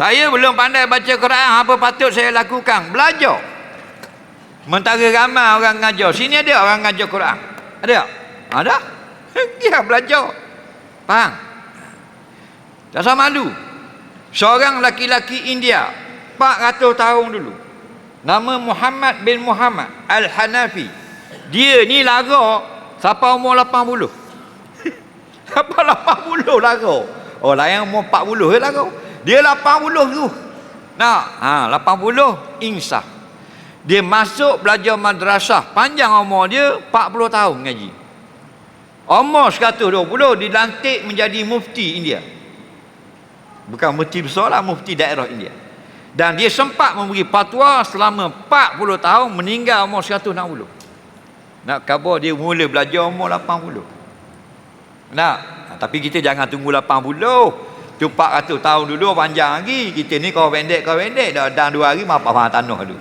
Saya belum pandai baca Quran, apa patut saya lakukan? Belajar. Sementara ramai orang ngajar. Sini ada orang ngajar Quran. Ada? Ada? Ya, belajar. Faham? Tak sama malu. Seorang laki-laki India, 400 tahun dulu. Nama Muhammad bin Muhammad Al-Hanafi. Dia ni lara siapa umur 80. Siapa 80 lara? Oh, lain umur 40 je lara. Dia 80 tu. Nah, ha, 80 insaf. Dia masuk belajar madrasah. Panjang umur dia 40 tahun ngaji. Umur 120 dilantik menjadi mufti India. Bukan mufti besar lah, mufti daerah India. Dan dia sempat memberi fatwa selama 40 tahun meninggal umur 160. Nak khabar dia mula belajar umur 80. Nak, tapi kita jangan tunggu 80. Tu 400 tahun dulu panjang lagi. Kita ni kau pendek kau pendek dah dan dua hari maaf faham tanah dulu.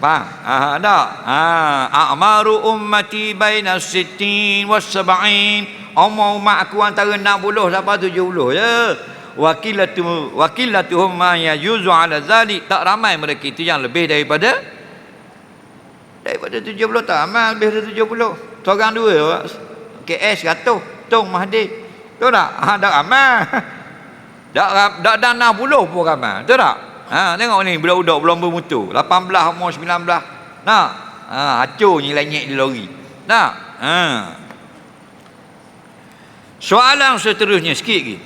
Faham? Ha tak? Ha a'maru ummati baina sittin was sab'in. Umur umat aku antara 60 sampai 70 je. Wakilatu wakilatuhum ma yajuzu ala zalik. Tak ramai mereka itu yang lebih daripada daripada 70 tak amal lebih dari 70. Seorang dua KS 100 Tung Mahdi. Tahu tak? Ha tak amal. Dak dak dah 60 pun ramai. Betul tak? Ha tengok ni budak-budak belum bermutu. 18 umur 19. Nah. Ha acur ni lenyek di lori. Nah. Ha. Soalan seterusnya sikit lagi.